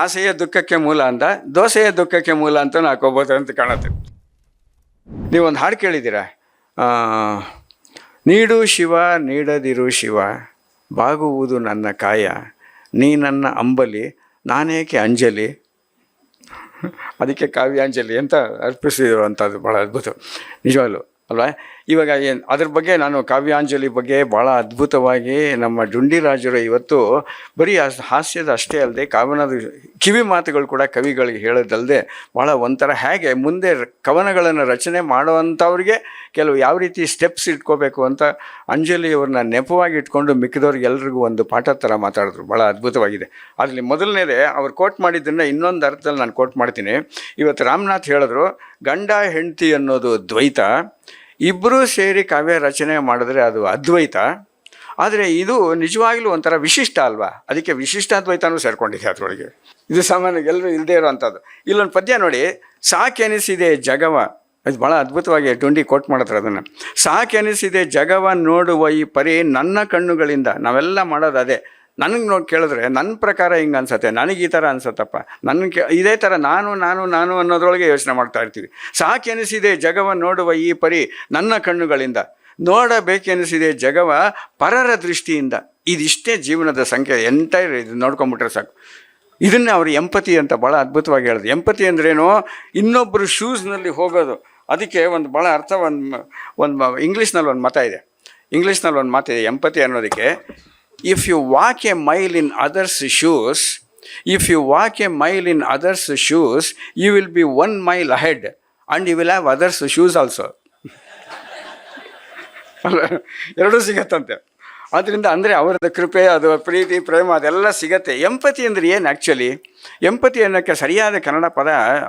ಆಸೆಯ ದುಃಖಕ್ಕೆ ಮೂಲ ಅಂದ, ದೋಸೆಯ ದುಃಖಕ್ಕೆ ಮೂಲ ಅಂತ ಹಾಕೋಬೋದು ಅಂತ ಕಾಣುತ್ತೆ. ನೀವೊಂದು ಹಾಡು ಕೇಳಿದ್ದೀರಾ? ನೀಡು ಶಿವ, ನೀಡದಿರು ಶಿವ, ಬಾಗುವುದು ನನ್ನ ಕಾಯ, ನೀ ನನ್ನ ಅಂಬಲಿ, ನಾನೇಕೆ ಅಂಜಲಿ? ಅದಕ್ಕೆ ಕಾವ್ಯಾಂಜಲಿ ಅಂತ ಅರ್ಪಿಸಿರುವಂಥದ್ದು ಭಾಳ ಅದ್ಭುತ. ನಿಜವಾಗ್ಲು. ಅಲ್ವಾ? ಇವಾಗ ಏನು, ಅದ್ರ ಬಗ್ಗೆ ನಾನು ಕಾವ್ಯಾಂಜಲಿ ಬಗ್ಗೆ ಭಾಳ ಅದ್ಭುತವಾಗಿ ನಮ್ಮ ಡುಂಡಿರಾಜರು ಇವತ್ತು ಬರೀ ಹಾಸ್ ಹಾಸ್ಯದ ಅಷ್ಟೇ ಅಲ್ಲದೆ ಕಾವನದ ಕಿವಿ ಮಾತುಗಳು ಕೂಡ ಕವಿಗಳಿಗೆ ಹೇಳೋದಲ್ಲದೆ ಭಾಳ ಒಂಥರ. ಹೇಗೆ ಮುಂದೆ ಕವನಗಳನ್ನು ರಚನೆ ಮಾಡುವಂಥವ್ರಿಗೆ ಕೆಲವು ಯಾವ ರೀತಿ ಸ್ಟೆಪ್ಸ್ ಇಟ್ಕೋಬೇಕು ಅಂತ ಅಂಜಲಿಯವ್ರನ್ನ ನೆಪವಾಗಿ ಇಟ್ಕೊಂಡು ಮಿಕ್ಕಿದವ್ರಿಗೆ ಎಲ್ರಿಗೂ ಒಂದು ಪಾಠ ಥರ ಮಾತಾಡಿದ್ರು. ಭಾಳ ಅದ್ಭುತವಾಗಿದೆ. ಅದರಲ್ಲಿ ಮೊದಲನೇದೇ ಅವ್ರು ಕೋಟ್ ಮಾಡಿದ್ದನ್ನು ಇನ್ನೊಂದು ಅರ್ಥದಲ್ಲಿ ನಾನು ಕೋಟ್ ಮಾಡ್ತೀನಿ. ಇವತ್ತು ರಾಮನಾಥ್ ಹೇಳಿದ್ರು, ಗಂಡ ಹೆಂಡತಿ ಅನ್ನೋದು ದ್ವೈತ ಇಬ್ಬರೂ ಸೇರಿ ಕಾವ್ಯ ರಚನೆ ಮಾಡಿದ್ರೆ ಅದು ಅದ್ವೈತ. ಆದರೆ ಇದು ನಿಜವಾಗ್ಲೂ ಒಂಥರ ವಿಶಿಷ್ಟ ಅಲ್ವಾ? ಅದಕ್ಕೆ ವಿಶಿಷ್ಟ ದ್ವೈತನೂ ಸೇರಿಕೊಂಡಿದೆ ಅದರೊಳಗೆ. ಇದು ಸಾಮಾನ್ಯ ಎಲ್ಲರೂ ಇಲ್ಲದೇ ಇರೋವಂಥದ್ದು ಇಲ್ಲೊಂದು ಪದ್ಯ ನೋಡಿ, ಸಾಕೆನಿಸಿದೆ ಜಗವ ಇದು ಭಾಳ ಅದ್ಭುತವಾಗಿ ಟುಂಡಿ ಕೋಟ್ ಮಾಡ್ತಾರೆ ಅದನ್ನು. ಸಾಕೆನಿಸಿದೆ ಜಗವ ನೋಡುವ ಈ ಪರಿ ನನ್ನ ಕಣ್ಣುಗಳಿಂದ. ನಾವೆಲ್ಲ ಮಾಡೋದು ಅದೇ. ನನಗೆ ನೋಡಿ ಕೇಳಿದ್ರೆ ನನ್ನ ಪ್ರಕಾರ ಹಿಂಗೆ ಅನ್ಸತ್ತೆ. ನನಗೆ ಈ ಥರ ಅನ್ಸತ್ತಪ್ಪ. ನನ್ನ ಕೇ, ಇದೇ ಥರ ನಾನು ನಾನು ನಾನು ಅನ್ನೋದ್ರೊಳಗೆ ಯೋಚನೆ ಮಾಡ್ತಾ ಇರ್ತೀವಿ. ಸಾಕೆನಿಸಿದೆ ಜಗವ ನೋಡುವ ಈ ಪರಿ ನನ್ನ ಕಣ್ಣುಗಳಿಂದ. ನೋಡಬೇಕೆನಿಸಿದೆ ಜಗವ ಪರರ ದೃಷ್ಟಿಯಿಂದ. ಇದಿಷ್ಟೇ ಜೀವನದ ಸಂಖ್ಯೆ ಎಂಟೈರ್ ಇದು ನೋಡ್ಕೊಂಬಿಟ್ರೆ ಸಾಕು. ಇದನ್ನೇ ಅವರು ಎಂಪತಿ ಅಂತ ಭಾಳ ಅದ್ಭುತವಾಗಿ ಹೇಳಿದ್ರು ಎಂಪತಿ ಅಂದ್ರೇನು? ಇನ್ನೊಬ್ಬರು ಶೂಸ್ನಲ್ಲಿ ಹೋಗೋದು. ಅದಕ್ಕೆ ಒಂದು ಭಾಳ ಅರ್ಥ ಒಂದು ಒಂದು ಇಂಗ್ಲೀಷ್ನಲ್ಲಿ ಒಂದು ಮತ ಇದೆ. ಇಂಗ್ಲೀಷ್ನಲ್ಲಿ ಒಂದು ಮಾತಿದೆ ಎಂಪತಿ ಅನ್ನೋದಕ್ಕೆ. If you walk a mile in others shoes if you walk a mile in others shoes you will be one mile ahead and you will have others shoes also ಅಲ್ಲ ಎರಡೂ ಸಿಗತ್ತಂತೆ. ಆದ್ದರಿಂದ ಅಂದರೆ ಅವರದ ಕೃಪೆ, ಅದು ಪ್ರೀತಿ, ಪ್ರೇಮ, ಅದೆಲ್ಲ ಸಿಗತ್ತೆ. ಎಂಪತಿ ಅಂದರೆ ಏನು ಆ್ಯಕ್ಚುಲಿ ಎಂಪತಿ ಅನ್ನೋಕ್ಕೆ ಸರಿಯಾದ ಕನ್ನಡ ಪದ,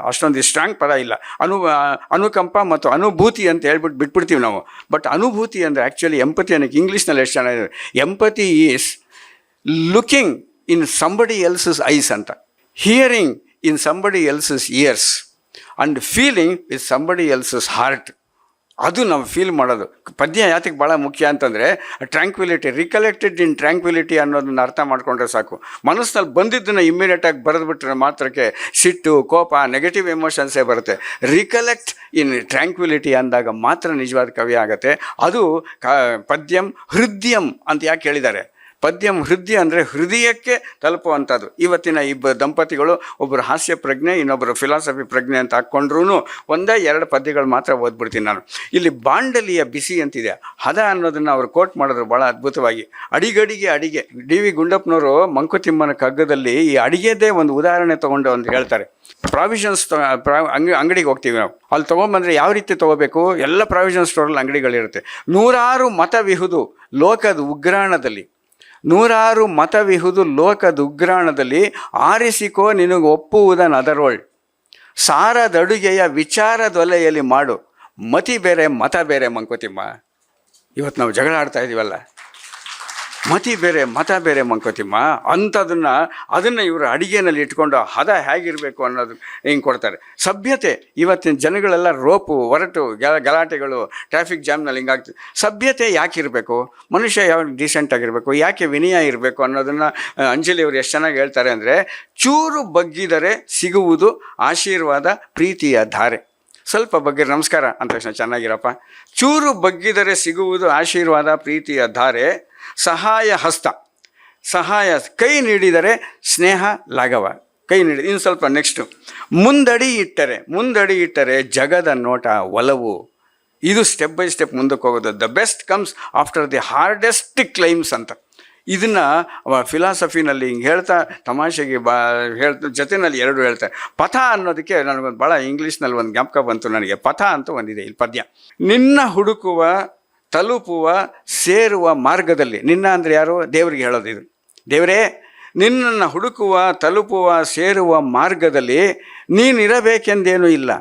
ಅಷ್ಟೊಂದು ಸ್ಟ್ರಾಂಗ್ ಪದ ಇಲ್ಲ. ಅನು ಅನುಕಂಪ ಮತ್ತು ಅನುಭೂತಿ ಅಂತ ಹೇಳ್ಬಿಟ್ಟು ಬಿಟ್ಬಿಡ್ತೀವಿ ನಾವು. ಬಟ್ ಅನುಭೂತಿ ಅಂದರೆ ಆ್ಯಕ್ಚುಲಿ ಎಂಪತಿ ಅನ್ನೋಕ್ಕೆ ಇಂಗ್ಲೀಷ್ನಲ್ಲಿ ಎಷ್ಟು ಚೆನ್ನಾಗಿದೆ? Empathy is looking in somebody else's eyes ಅಂತ. Hearing in somebody else's ears and feeling with somebody else's heart ಅದು ನಾವು ಫೀಲ್ ಮಾಡೋದು. ಪದ್ಯ ಯಾತಕ್ಕೆ ಭಾಳ ಮುಖ್ಯ ಅಂತಂದರೆ ಟ್ರ್ಯಾಂಕ್ವಿಲಿಟಿ ರಿಕಲೆಕ್ಟೆಡ್ ಇನ್ ಟ್ರ್ಯಾಂಕ್ವಿಲಿಟಿ ಅನ್ನೋದನ್ನ ಅರ್ಥ ಮಾಡಿಕೊಂಡ್ರೆ ಸಾಕು. ಮನಸ್ಸಿನಲ್ಲಿ ಬಂದಿದ್ದನ್ನು ಇಮ್ಮಿಡಿಯೇಟಾಗಿ ಬರೆದ್ಬಿಟ್ರೆ ಮಾತ್ರಕ್ಕೆ ಸಿಟ್ಟು, ಕೋಪ ನೆಗೆಟಿವ್ ಎಮೋಷನ್ಸೇ ಬರುತ್ತೆ. ರಿಕಲೆಕ್ಟ್ ಇನ್ ಟ್ರ್ಯಾಂಕ್ವಿಲಿಟಿ ಅಂದಾಗ ಮಾತ್ರ ನಿಜವಾದ ಕವಿ ಆಗುತ್ತೆ. ಅದು ಕ, ಪದ್ಯಂ ಹೃದಯಂ ಅಂತ ಯಾಕೆ ಹೇಳಿದ್ದಾರೆ? ಪದ್ಯಂ ಹೃದಯ ಅಂದರೆ ಹೃದಯಕ್ಕೆ ತಲುಪುವಂಥದ್ದು. ಇವತ್ತಿನ ಇಬ್ಬ ದಂಪತಿಗಳು ಒಬ್ಬರು ಹಾಸ್ಯ ಪ್ರಜ್ಞೆ ಇನ್ನೊಬ್ಬರು ಫಿಲಾಸಫಿ ಪ್ರಜ್ಞೆ ಅಂತ ಹಾಕ್ಕೊಂಡ್ರೂ ಒಂದೇ ಎರಡು ಪದ್ಯಗಳು ಮಾತ್ರ ಓದ್ಬಿಡ್ತೀನಿ ನಾನು. ಇಲ್ಲಿ ಬಾಂಡಲಿಯ ಬಿಸಿ ಅಂತಿದೆ. ಹದ ಅನ್ನೋದನ್ನು ಅವರು ಕೋಟ್ ಮಾಡಿದ್ರು ಭಾಳ ಅದ್ಭುತವಾಗಿ. ಅಡಿಗಡಿಗೆ ಅಡಿಗೆ. ಡಿ ವಿ ಗುಂಡಪ್ಪನವರು ಮಂಕುತಿಮ್ಮನ ಕಗ್ಗದಲ್ಲಿ ಈ ಅಡಿಗೆದೇ ಒಂದು ಉದಾಹರಣೆ ತೊಗೊಂಡು ಅಂತ ಹೇಳ್ತಾರೆ. ಪ್ರಾವಿಷನ್ಸ್ ಅಂಗಡಿ ಅಂಗಡಿಗೆ ಹೋಗ್ತೀವಿ ನಾವು. ಅಲ್ಲಿ ತೊಗೊಂಬಂದರೆ ಯಾವ ರೀತಿ ತೊಗೋಬೇಕು? ಎಲ್ಲ ಪ್ರಾವಿಷನ್ ಸ್ಟೋರಲ್ಲಿ ಅಂಗಡಿಗಳಿರುತ್ತೆ. ನೂರಾರು ಮತವಿಹುದು ಲೋಕದ ಉಗ್ರಾಣದಲ್ಲಿ. ನೂರಾರು ಮತವಿಹುದು ಲೋಕ ದುಗ್ರಾಣದಲ್ಲಿ ಆರಿಸಿಕೋ ನಿನಗೆ ಒಪ್ಪುವುದನದರೊಳ್ ಸಾರದಡುಗೆಯ ವಿಚಾರದೊಲೆಯಲ್ಲಿ ಮಾಡು. ಮತಿ ಬೇರೆ, ಮತ ಬೇರೆ ಮಂಕುತಿಮ್ಮ. ಇವತ್ತು ನಾವು ಜಗಳ ಆಡ್ತಾ ಇದೀವಲ್ಲ. ಮತಿ ಬೇರೆ, ಮತ ಬೇರೆ ಮಂಕೋತಿಮ್ಮ. ಅಂಥದನ್ನು, ಅದನ್ನು ಇವರು ಅಡಿಗೆನಲ್ಲಿ ಇಟ್ಕೊಂಡು ಹದ ಹೇಗಿರಬೇಕು ಅನ್ನೋದು ಹಿಂಗೆ ಕೊಡ್ತಾರೆ. ಸಭ್ಯತೆ, ಇವತ್ತಿನ ಜನಗಳೆಲ್ಲ ರೋಪು, ಒರಟು ಗಲ ಗಲಾಟೆಗಳು, ಟ್ರಾಫಿಕ್ ಜಾಮ್ನಲ್ಲಿ ಹಿಂಗಾಗ್ತದೆ ಸಭ್ಯತೆ ಯಾಕೆ ಇರಬೇಕು? ಮನುಷ್ಯ ಯಾವ ಡೀಸೆಂಟ್ ಆಗಿರಬೇಕು? ಯಾಕೆ ವಿನಯ ಇರಬೇಕು ಅನ್ನೋದನ್ನು ಅಂಜಲಿ ಅವರು ಎಷ್ಟು ಚೆನ್ನಾಗಿ ಹೇಳ್ತಾರೆ ಅಂದರೆ, ಚೂರು ಬಗ್ಗಿದರೆ ಸಿಗುವುದು ಆಶೀರ್ವಾದ, ಪ್ರೀತಿಯ ಧಾರೆ. ಸ್ವಲ್ಪ ಬಗ್ಗೆ ನಮಸ್ಕಾರ. ಅಂತ ತಕ್ಷಣ ಚೆನ್ನಾಗಿರಪ್ಪ. ಚೂರು ಬಗ್ಗಿದರೆ ಸಿಗುವುದು ಆಶೀರ್ವಾದ, ಪ್ರೀತಿಯ ಧಾರೆ. ಸಹಾಯ ಹಸ್ತ. ಸಹಾಯ ಕೈ ನೀಡಿದರೆ ಸ್ನೇಹ ಲಾಘವ. ಕೈ ನೀಡಿ, ಇನ್ನು ಸ್ವಲ್ಪ ನೆಕ್ಸ್ಟು ಮುಂದಡಿ ಇಟ್ಟರೆ ಮುಂದಡಿ ಇಟ್ಟರೆ ಜಗದ ನೋಟ, ಒಲವು. ಇದು ಸ್ಟೆಪ್ ಬೈ ಸ್ಟೆಪ್ ಮುಂದಕ್ಕೆ ಹೋಗೋದು. The best comes after the hardest climbs ಅಂತ. ಇದನ್ನು ಫಿಲಾಸಫಿನಲ್ಲಿ ಹಿಂಗೆ ಹೇಳ್ತಾ, ತಮಾಷೆಗೆ ಬಾ, ಹೇಳ್ತಾ, ಜೊತೆನಲ್ಲಿ ಎರಡು ಹೇಳ್ತಾರೆ ಪಥ ಅನ್ನೋದಕ್ಕೆ ನನಗೊಂದು ಭಾಳ ಇಂಗ್ಲೀಷ್ನಲ್ಲಿ ಒಂದು ಜ್ಞಾಪಕ ಬಂತು ನನಗೆ. ಪಥ ಅಂತ ಒಂದಿದೆ, ಇಲ್ಲಿ ಪದ್ಯ. ನಿನ್ನ ಹುಡುಕುವ ತಲುಪುವ, ಸೇರುವ ಮಾರ್ಗದಲ್ಲಿ. ನಿನ್ನ ಅಂದರೆ ಯಾರು? ದೇವರಿಗೆ ಹೇಳೋದು ದೇವರೇ, ನಿನ್ನನ್ನು ಹುಡುಕುವ, ತಲುಪುವ, ಸೇರುವ ಮಾರ್ಗದಲ್ಲಿ ನೀನಿರಬೇಕೆಂದೇನೂ ಇಲ್ಲ.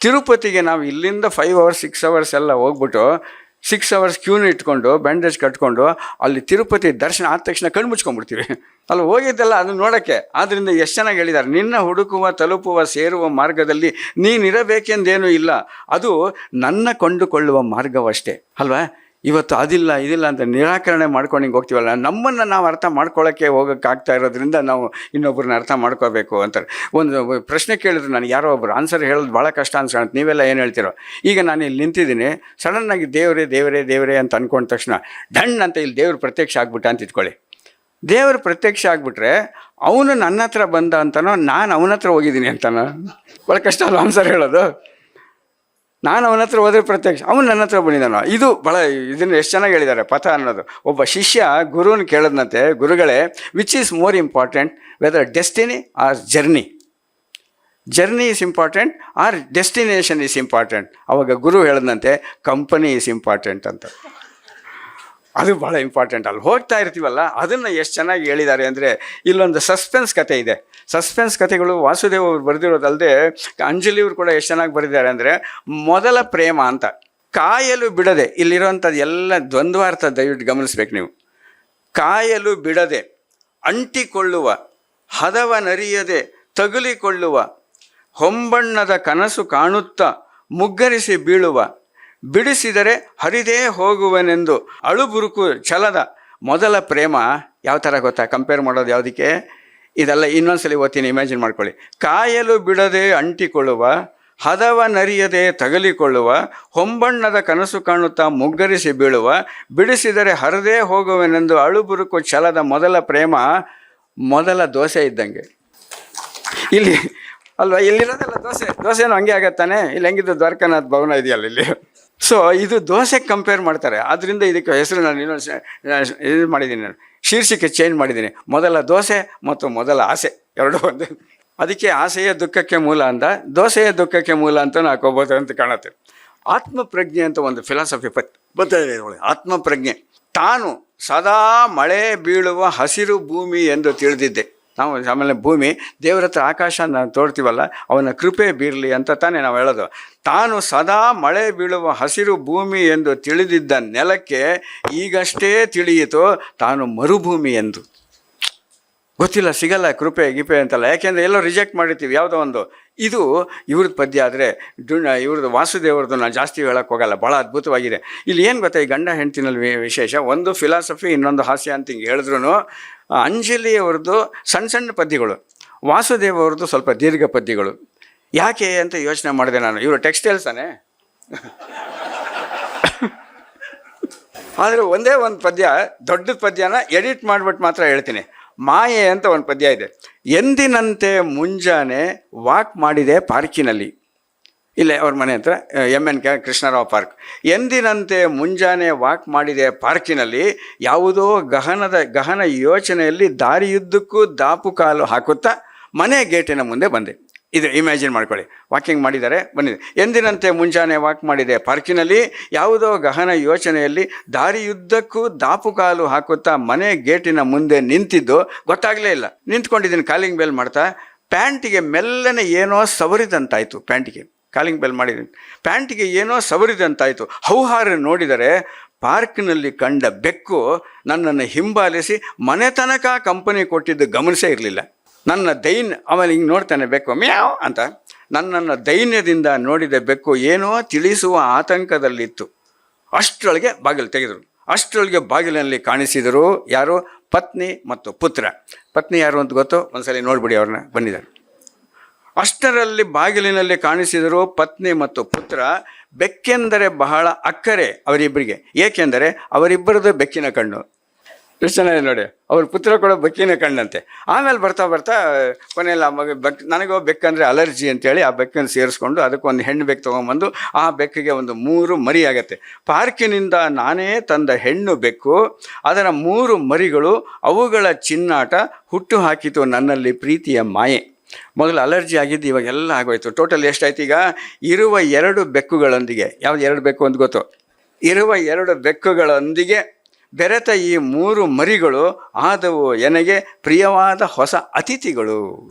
ತಿರುಪತಿಗೆ ನಾವು ಇಲ್ಲಿಂದ ಫೈವ್ ಅವರ್ಸ್ ಸಿಕ್ಸ್ ಅವರ್ಸ್ ಎಲ್ಲ ಹೋಗ್ಬಿಟ್ಟು ಸಿಕ್ಸ್ ಅವರ್ಸ್ ಕ್ಯೂನ ಇಟ್ಕೊಂಡು ಬ್ಯಾಂಡೇಜ್ ಕಟ್ಕೊಂಡು, ಅಲ್ಲಿ ತಿರುಪತಿ ದರ್ಶನ ಆದ ತಕ್ಷಣ ಕಣ್ಣು ಮುಚ್ಕೊಂಡ್ಬಿಡ್ತೀವಿ. ಅಲ್ಲಿ ಹೋಗಿದ್ದೆಲ್ಲ ಅದನ್ನ ನೋಡೋಕ್ಕೆ. ಆದ್ದರಿಂದ ಎಷ್ಟು ಚೆನ್ನಾಗಿ ಹೇಳಿದ್ದಾರೆ. ನಿನ್ನ ಹುಡುಕುವ, ತಲುಪುವ, ಸೇರುವ ಮಾರ್ಗದಲ್ಲಿ ನೀನಿರಬೇಕೆಂದೇನೂ ಇಲ್ಲ. ಅದು ನನ್ನ ಕೊಂಡುಕೊಳ್ಳುವ ಮಾರ್ಗವಷ್ಟೇ. ಅಲ್ವಾ? ಇವತ್ತು ಅದಿಲ್ಲ, ಇದಿಲ್ಲ ಅಂತ ನಿರಾಕರಣೆ ಮಾಡ್ಕೊಂಡು ಹಿಂಗೆ ಹೋಗ್ತೀವಲ್ಲ? ನಮ್ಮನ್ನು ನಾವು ಅರ್ಥ ಮಾಡ್ಕೊಳ್ಳೋಕ್ಕೆ ಹೋಗೋಕ್ಕಾಗ್ತಾ ಇರೋದ್ರಿಂದ ನಾವು ಇನ್ನೊಬ್ಬರನ್ನ ಅರ್ಥ ಮಾಡ್ಕೋಬೇಕು ಅಂತಾರೆ ಒಂದು ಪ್ರಶ್ನೆ ಕೇಳಿದ್ರು ನನಗೆ ಯಾರೋ ಒಬ್ಬರು ಆನ್ಸರ್ ಹೇಳೋದು ಭಾಳ ಕಷ್ಟ ಅನ್ಸೋಣ ನೀವೆಲ್ಲ ಏನು ಹೇಳ್ತೀರೋ? ಈಗ ನಾನು ಇಲ್ಲಿ ನಿಂತಿದ್ದೀನಿ. ಸಡನ್ನಾಗಿ ದೇವರೇ ದೇವರೇ ದೇವರೇ ಅಂತ ಅಂದ್ಕೊಂಡ ತಕ್ಷಣ ಡಣ್ ಅಂತ ಇಲ್ಲಿ ದೇವ್ರು ಪ್ರತ್ಯಕ್ಷ ಆಗ್ಬಿಟ್ಟ ಅಂತ ಇಟ್ಕೊಳ್ಳಿ. ದೇವರು ಪ್ರತ್ಯಕ್ಷ ಆಗಿಬಿಟ್ರೆ ಅವನು ನನ್ನ ಹತ್ರ ಬಂದ ಅಂತನೋ, ನಾನು ಅವನ ಹತ್ರ ಹೋಗಿದ್ದೀನಿ ಅಂತನೋ? ಭಾಳ ಕಷ್ಟ ಅಲ್ಲ ಆನ್ಸರ್ ಹೇಳೋದು? ನಾನು ಅವನ ಹತ್ರ ಹೋದ್ರೆ ಪ್ರತ್ಯಕ್ಷ, ಅವನು ನನ್ನ ಹತ್ರ ಬಂದಿದ್ದಾನೋ? ಇದು ಬಹಳ ಇದನ್ನು ಎಷ್ಟು ಚೆನ್ನಾಗಿ ಹೇಳಿದ್ದಾರೆ, ಪಥ ಅನ್ನೋದು. ಒಬ್ಬ ಶಿಷ್ಯ ಗುರುನ ಕೇಳೋದಂತೆ ಗುರುಗಳೇ which is more important whether destiny or journey journey is important or destination is important ಅವಾಗ ಗುರು ಹೇಳದಂತೆ ಕಂಪನಿ ಈಸ್ ಇಂಪಾರ್ಟೆಂಟ್ ಅಂತ. ಅದು ಭಾಳ ಇಂಪಾರ್ಟೆಂಟ್ ಅಲ್ಲಿ ಹೋಗ್ತಾ ಇರ್ತೀವಲ್ಲ, ಅದನ್ನು ಎಷ್ಟು ಚೆನ್ನಾಗಿ ಹೇಳಿದ್ದಾರೆ ಅಂದರೆ, ಇಲ್ಲೊಂದು ಸಸ್ಪೆನ್ಸ್ ಕತೆ ಇದೆ. ಸಸ್ಪೆನ್ಸ್ ಕಥೆಗಳು ವಾಸುದೇವ್ ಅವರು ಬರೆದಿರೋದಲ್ಲದೆ ಅಂಜಲಿ ಅವರು ಕೂಡ ಎಷ್ಟು ಚೆನ್ನಾಗಿ ಬರೆದಿದ್ದಾರೆ ಅಂದರೆ ಮೊದಲ ಪ್ರೇಮ ಅಂತ. ಕಾಯಲು ಬಿಡದೆ, ಇಲ್ಲಿರೋವಂಥದ್ದು ಎಲ್ಲ ದ್ವಂದ್ವಾರ್ಥ ದಯವಿಟ್ಟು ಗಮನಿಸ್ಬೇಕು ನೀವು. ಕಾಯಲು ಬಿಡದೆ, ಅಂಟಿಕೊಳ್ಳುವ, ಹದವ ನರಿಯದೆ, ತಗುಲಿಕೊಳ್ಳುವ, ಹೊಂಬಣ್ಣದ ಕನಸು ಕಾಣುತ್ತಾ, ಮುಗ್ಗರಿಸಿ ಬೀಳುವ, ಬಿಡಿಸಿದರೆ ಹರಿದೇ ಹೋಗುವನೆಂದು ಅಳುಬುರುಕು ಛಲದ ಮೊದಲ ಪ್ರೇಮ. ಯಾವ ಥರ ಗೊತ್ತಾ? ಕಂಪೇರ್ ಮಾಡೋದು ಯಾವುದಕ್ಕೆ? ಇದೆಲ್ಲ ಇನ್ನೊಂದ್ಸಲಿ ಓದ್ತೀನಿ ಇಮ್ಯಾಜಿನ್ ಮಾಡ್ಕೊಳ್ಳಿ. ಕಾಯಲು ಬಿಡದೆ ಅಂಟಿಕೊಳ್ಳುವ, ಹದವ ನರಿಯದೆ ತಗಲಿಕೊಳ್ಳುವ, ಹೊಂಬಣ್ಣದ ಕನಸು ಕಾಣುತ್ತಾ ಮುಗ್ಗರಿಸಿ ಬೀಳುವ, ಬಿಡಿಸಿದರೆ ಹರದೇ ಹೋಗುವೆನೆಂದು ಅಳುಬುರುಕು ಛಲದ ಮೊದಲ ಪ್ರೇಮ, ಮೊದಲ ದೋಸೆ ಇದ್ದಂಗೆ. ಇಲ್ಲಿ, ಅಲ್ವಾ, ಇಲ್ಲಿರೋದಲ್ಲ ದೋಸೆ, ದೋಸೆನೂ ಹಂಗೆ ಆಗತ್ತಾನೆ? ಇಲ್ಲಿ ಹೆಂಗಿದ್ದು ದ್ವಾರಕಾನಾಥ್ ಭವನ ಇದೆಯಲ್ಲ ಇಲ್ಲಿ? ಸೊ ಇದು ದೋಸೆ ಕಂಪೇರ್ ಮಾಡ್ತಾರೆ. ಆದ್ದರಿಂದ ಇದಕ್ಕೆ ಹೆಸರು ನಾನು ಇನ್ನೊಂದು ಇದು ಮಾಡಿದ್ದೀನಿ ನಾನು. ಶೀರ್ಷಿಕೆ ಚೇಂಜ್ ಮಾಡಿದ್ದೀನಿ. ಮೊದಲ ದೋಸೆ ಮತ್ತು ಮೊದಲ ಆಸೆ. ಎರಡು ಒಂದು. ಅದಕ್ಕೆ ಆಸೆಯ ದುಃಖಕ್ಕೆ ಮೂಲ ಅಂತ, ದೋಸೆಯ ದುಃಖಕ್ಕೆ ಮೂಲ ಅಂತ ಹಾಕೋಬೋದು ಅಂತ ಕಾಣುತ್ತೆ. ಆತ್ಮಪ್ರಜ್ಞೆ ಅಂತ ಒಂದು ಫಿಲಾಸಫಿ ಪತ್ ಬರ್ತದೆ ಆತ್ಮಪ್ರಜ್ಞೆ. ತಾನು ಸದಾ ಮಳೆ ಬೀಳುವ ಹಸಿರು ಭೂಮಿ ಎಂದು ತಿಳಿದಿದ್ದೆ. ನಾವು ಆಮೇಲೆ ಭೂಮಿ, ದೇವರ ಹತ್ರ ಆಕಾಶ ತೋರ್ತೀವಲ್ಲ, ಅವನ ಕೃಪೆ ಬೀರಲಿ ಅಂತ ತಾನೇ ನಾವು ಹೇಳೋದು. ತಾನು ಸದಾ ಮಳೆ ಬೀಳುವ ಹಸಿರು ಭೂಮಿ ಎಂದು ತಿಳಿದಿದ್ದ ನೆಲಕ್ಕೆ ಈಗಷ್ಟೇ ತಿಳಿಯಿತು, ತಾನು ಮರುಭೂಮಿ ಎಂದು. ಗೊತ್ತಿಲ್ಲ, ಸಿಗಲ್ಲ ಕೃಪೆ, ಗಿಪೆ ಅಂತಲ್ಲ. ಯಾಕೆಂದರೆ ಎಲ್ಲೋ ರಿಜೆಕ್ಟ್ ಮಾಡಿರ್ತೀವಿ, ಯಾವುದೋ ಒಂದು. ಇದು ಇವ್ರದ್ದು ಪದ್ಯ ಆದರೆ ಡುಣ್ಣ ಇವ್ರದ್ದು ವಾಸುದೇವರದ್ದು ನಾನು ಜಾಸ್ತಿ ಹೇಳೋಕ್ಕೆ ಹೋಗಲ್ಲ ಭಾಳ ಅದ್ಭುತವಾಗಿದೆ. ಇಲ್ಲಿ ಏನು ಗೊತ್ತಾ ಈ ಗಂಡ ಹೆಂಡತಿನಲ್ಲಿ ವಿಶೇಷ? ಒಂದು ಫಿಲಾಸಫಿ ಇನ್ನೊಂದು ಹಾಸ್ಯ ಅಂತ ಹಿಂಗೆ ಹೇಳಿದ್ರು ಅಂಜಲಿಯವ್ರದ್ದು ಸಣ್ಣ ಸಣ್ಣ ಪದ್ಯಗಳು ವಾಸುದೇವರದ್ದು ಸ್ವಲ್ಪ ದೀರ್ಘ ಪದ್ಯಗಳು. ಯಾಕೆ ಅಂತ ಯೋಚನೆ ಮಾಡಿದೆ ನಾನು. ಇವರು ಟೆಕ್ಸ್ಟೈಲ್ಸನೇ. ಆದರೆ ಒಂದೇ ಒಂದು ಪದ್ಯ, ದೊಡ್ಡದ ಪದ್ಯನ ಎಡಿಟ್ ಮಾಡಿಬಿಟ್ಟು ಮಾತ್ರ ಹೇಳ್ತೀನಿ. ಮಾಯೆ ಅಂತ ಒಂದು ಪದ್ಯ ಇದೆ. ಎಂದಿನಂತೆ ಮುಂಜಾನೆ ವಾಕ್ ಮಾಡಿದೆ ಪಾರ್ಕಿನಲ್ಲಿ. ಇಲ್ಲೇ ಅವ್ರ ಮನೆ ಹತ್ರ M N K Krishnarao park. ಎಂದಿನಂತೆ ಮುಂಜಾನೆ ವಾಕ್ ಮಾಡಿದೆ ಪಾರ್ಕಿನಲ್ಲಿ, ಯಾವುದೋ ಗಹನದ, ಗಹನ ಯೋಚನೆಯಲ್ಲಿ ದಾರಿಯುದ್ದಕ್ಕೂ ದಾಪು ಕಾಲು ಹಾಕುತ್ತಾ ಮನೆ ಗೇಟಿನ ಮುಂದೆ ಬಂದೆ. ಇದು ಇಮ್ಯಾಜಿನ್ ಮಾಡ್ಕೊಳ್ಳಿ. ವಾಕಿಂಗ್ ಮಾಡಿದ್ದಾರೆ ಬಂದಿದೆ. ಎಂದಿನಂತೆ ಮುಂಜಾನೆ ವಾಕ್ ಮಾಡಿದೆ? ಪಾರ್ಕಿನಲ್ಲಿ ಯಾವುದೋ ಗಹನ ಯೋಚನೆಯಲ್ಲಿ ದಾರಿಯುದ್ದಕ್ಕೂ ದಾಪು ಕಾಲು ಹಾಕುತ್ತಾ ಮನೆ ಗೇಟಿನ ಮುಂದೆ ನಿಂತಿದ್ದು ಗೊತ್ತಾಗಲೇ ಇಲ್ಲ. ನಿಂತ್ಕೊಂಡಿದ್ದೀನಿ. ಕಾಲಿಂಗ್ ಬೆಲ್ ಮಾಡ್ತಾ ಪ್ಯಾಂಟಿಗೆ ಮೆಲ್ಲನೆ ಏನೋ ಸವರಿದಂತಾಯಿತು. ಪ್ಯಾಂಟಿಗೆ ಕಾಲಿಂಗ್ ಬೆಲ್ ಮಾಡಿದ್ದೀನಿ. ಪ್ಯಾಂಟಿಗೆ ಏನೋ ಸವರಿದಂತಾಯಿತು. ಹೌಹಾರ ನೋಡಿದರೆ ಪಾರ್ಕ್ನಲ್ಲಿ ಕಂಡ ಬೆಕ್ಕು ನನ್ನನ್ನು ಹಿಂಬಾಲಿಸಿ ಮನೆತನಕ ಕಂಪನಿ ಕೊಟ್ಟಿದ್ದು ಗಮನಿಸೇ ಇರಲಿಲ್ಲ. ನನ್ನ ದೈನ್, ಆಮೇಲೆ ಹಿಂಗೆ ನೋಡ್ತಾನೆ, ಬೆಕ್ಕು, ಮ್ಯಾವ್ ಅಂತ. ನನ್ನನ್ನು ದೈನ್ಯದಿಂದ ನೋಡಿದ ಬೆಕ್ಕು ಏನೋ ತಿಳಿಸುವ ಆತಂಕದಲ್ಲಿತ್ತು. ಅಷ್ಟರೊಳಗೆ ಬಾಗಿಲು ತೆಗೆದರು. ಅಷ್ಟರೊಳಗೆ ಬಾಗಿಲಿನಲ್ಲಿ ಕಾಣಿಸಿದರು ಯಾರು? ಪತ್ನಿ ಮತ್ತು ಪುತ್ರ. ಪತ್ನಿ ಯಾರು ಅಂತ ಗೊತ್ತು? ಒಂದ್ಸಲಿ ನೋಡ್ಬಿಡಿ ಅವ್ರನ್ನ, ಬಂದಿದ್ದಾರೆ. ಅಷ್ಟರಲ್ಲಿ ಬಾಗಿಲಿನಲ್ಲಿ ಕಾಣಿಸಿದರು ಪತ್ನಿ ಮತ್ತು ಪುತ್ರ. ಬೆಕ್ಕೆಂದರೆ ಬಹಳ ಅಕ್ಕರೆ ಅವರಿಬ್ಬರಿಗೆ. ಏಕೆಂದರೆ ಅವರಿಬ್ಬರದು ಬೆಕ್ಕಿನ ಕಣ್ಣು. ಚೆನ್ನಾಗಿದೆ ನೋಡಿ, ಅವ್ರ ಪುತ್ರ ಕೂಡ ಬೆಕ್ಕಿನ ಕಂಡಂತೆ ಆಮೇಲೆ ಬರ್ತಾ ಬರ್ತಾ, ಕೊನೆಯಲ್ಲಿ ಆ ಮಗ ಬೆಕ್, ನನಗೋ ಬೆಕ್ಕಂದರೆ ಅಲರ್ಜಿ ಅಂತೇಳಿ ಆ ಬೆಕ್ಕನ್ನು ಸೇರಿಸ್ಕೊಂಡು ಅದಕ್ಕೊಂದು ಹೆಣ್ಣು ಬೆಕ್ಕು ತೊಗೊಂಬಂದು ಆ ಬೆಕ್ಕಿಗೆ ಒಂದು ಮೂರು ಮರಿ ಆಗತ್ತೆ. ಪಾರ್ಕಿನಿಂದ ನಾನೇ ತಂದ ಹೆಣ್ಣು ಬೆಕ್ಕು, ಅದರ ಮೂರು ಮರಿಗಳು ಅವುಗಳ ಚಿನ್ನಾಟ ಹುಟ್ಟು ಹಾಕಿತು ನನ್ನಲ್ಲಿ ಪ್ರೀತಿಯ ಮಾಯೆ. ಮೊದಲು ಅಲರ್ಜಿ ಆಗಿದ್ದು ಇವಾಗೆಲ್ಲ ಆಗೋಯ್ತು. ಟೋಟಲ್ ಎಷ್ಟಾಯ್ತು ಈಗ? ಇರುವ ಎರಡು ಬೆಕ್ಕುಗಳೊಂದಿಗೆ. ಯಾವ್ದು ಎರಡು ಬೆಕ್ಕು ಅಂತ ಗೊತ್ತು? ಇರುವ ಎರಡು ಬೆಕ್ಕುಗಳೊಂದಿಗೆ ಬೆರೆತ ಈ ಮೂರು ಮರಿಗಳು ಆದವು ನನಗೆ ಪ್ರಿಯವಾದ ಹೊಸ ಅತಿಥಿಗಳು.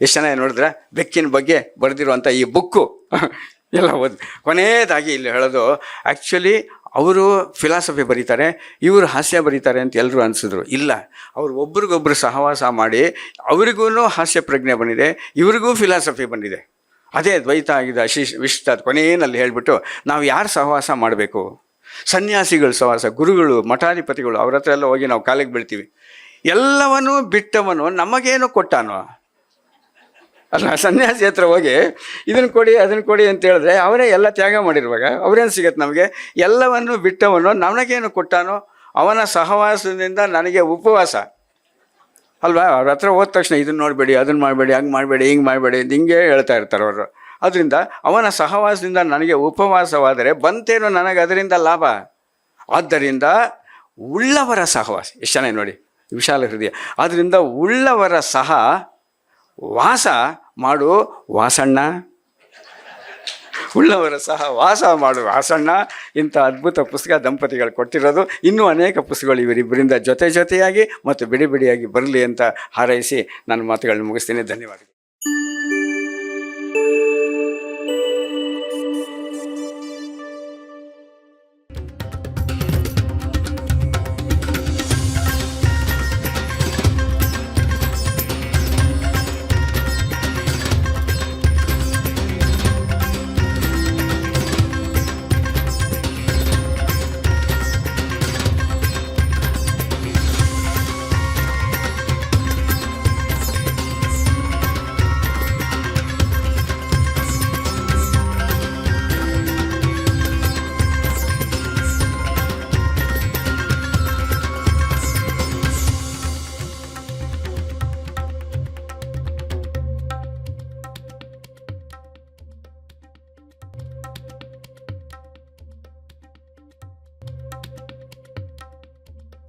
ಎಷ್ಟು ಚೆನ್ನಾಗಿ ನೋಡಿದ್ರೆ ಬೆಕ್ಕಿನ ಬಗ್ಗೆ ಬರೆದಿರುವಂಥ ಈ ಬುಕ್ಕು. ಎಲ್ಲ ಓದಿ, ಕೊನೆಯದಾಗಿ ಇಲ್ಲಿ ಹೇಳೋದು ಆ್ಯಕ್ಚುಲಿ ಅವರು ಫಿಲಾಸಫಿ ಬರೀತಾರೆ, ಇವರು ಹಾಸ್ಯ ಬರೀತಾರೆ ಅಂತ ಎಲ್ಲರೂ ಅನಿಸಿದ್ರು. ಇಲ್ಲ, ಅವ್ರು ಒಬ್ರಿಗೊಬ್ರು ಸಹವಾಸ ಮಾಡಿ ಅವರಿಗೂ ಹಾಸ್ಯ ಪ್ರಜ್ಞೆ ಬಂದಿದೆ, ಇವರಿಗೂ ಫಿಲಾಸಫಿ ಬಂದಿದೆ. ಅದೇ ದ್ವೈತ ಆಗಿದೆ, ಅಶಿಶ್, ವಿಶಿಷ್ಟ ಕೊನೆಯಲ್ಲಿ ಹೇಳಿಬಿಟ್ಟು ನಾವು ಯಾರು ಸಹವಾಸ ಮಾಡಬೇಕು? ಸನ್ಯಾಸಿಗಳು ಸವಾಸ, ಗುರುಗಳು, ಮಠಾಧಿಪತಿಗಳು, ಅವ್ರ ಹತ್ರ ಎಲ್ಲ ಹೋಗಿ ನಾವು ಕಾಲಿಗೆ ಬೀಳ್ತೀವಿ. ಎಲ್ಲವನ್ನು ಬಿಟ್ಟವನು ನಮಗೇನು ಕೊಟ್ಟಾನೋ? ಅಲ್ಲ, ಸನ್ಯಾಸಿ ಹತ್ರ ಹೋಗಿ ಇದನ್ನು ಕೊಡಿ ಅದನ್ನು ಕೊಡಿ ಅಂತ ಹೇಳಿದ್ರೆ ಅವರೇ ಎಲ್ಲ ತ್ಯಾಗ ಮಾಡಿರುವಾಗ ಅವರೇನು ಸಿಗತ್ತೆ ನಮಗೆ? ಎಲ್ಲವನ್ನು ಬಿಟ್ಟವನು ನಮಗೇನು ಕೊಟ್ಟಾನೋ? ಅವನ ಸಹವಾಸದಿಂದ ನನಗೆ ಉಪವಾಸ. ಅಲ್ವಾ? ಅವ್ರ ಹತ್ರ ಹೋದ ತಕ್ಷಣ ಇದನ್ನು ನೋಡಬೇಡಿ ಅದನ್ನು ಮಾಡಬೇಡಿ, ಹಂಗೆ ಮಾಡಬೇಡಿ, ಹಿಂಗೆ ಮಾಡಬೇಡಿ ಹಿಂಗೆ ಹೇಳ್ತಾ ಇರ್ತಾರೆ ಅವರು. ಅದರಿಂದ ಅವನ ಸಹವಾಸದಿಂದ ನನಗೆ ಉಪವಾಸವಾದರೆ ಬಂತೇನೋ ನನಗೆ ಅದರಿಂದ ಲಾಭ? ಆದ್ದರಿಂದ ಉಳ್ಳವರ ಸಹವಾಸ. ಎಷ್ಟು ಚೆನ್ನಾಗಿ ನೋಡಿ, ವಿಶಾಲ ಹೃದಯ. ಆದ್ದರಿಂದ ಉಳ್ಳವರ ಸಹ ವಾಸ ಮಾಡು, ವಾಸಣ್ಣ. ಉಳ್ಳವರ ಸಹ ವಾಸ ಮಾಡು, ವಾಸಣ್ಣ. ಇಂಥ ಅದ್ಭುತ ಪುಸ್ತಕ ದಂಪತಿಗಳು ಕೊಟ್ಟಿರೋದು. ಇನ್ನೂ ಅನೇಕ ಪುಸ್ತಕಗಳು ಇವರಿಬ್ಬರಿಂದ ಜೊತೆ ಜೊತೆಯಾಗಿ ಮತ್ತು ಬಿಡಿ ಬಿಡಿಯಾಗಿ ಬರಲಿ ಅಂತ ಹಾರೈಸಿ ನನ್ನ ಮಾತುಗಳನ್ನ ಮುಗಿಸ್ತೀನಿ. ಧನ್ಯವಾದಗಳು.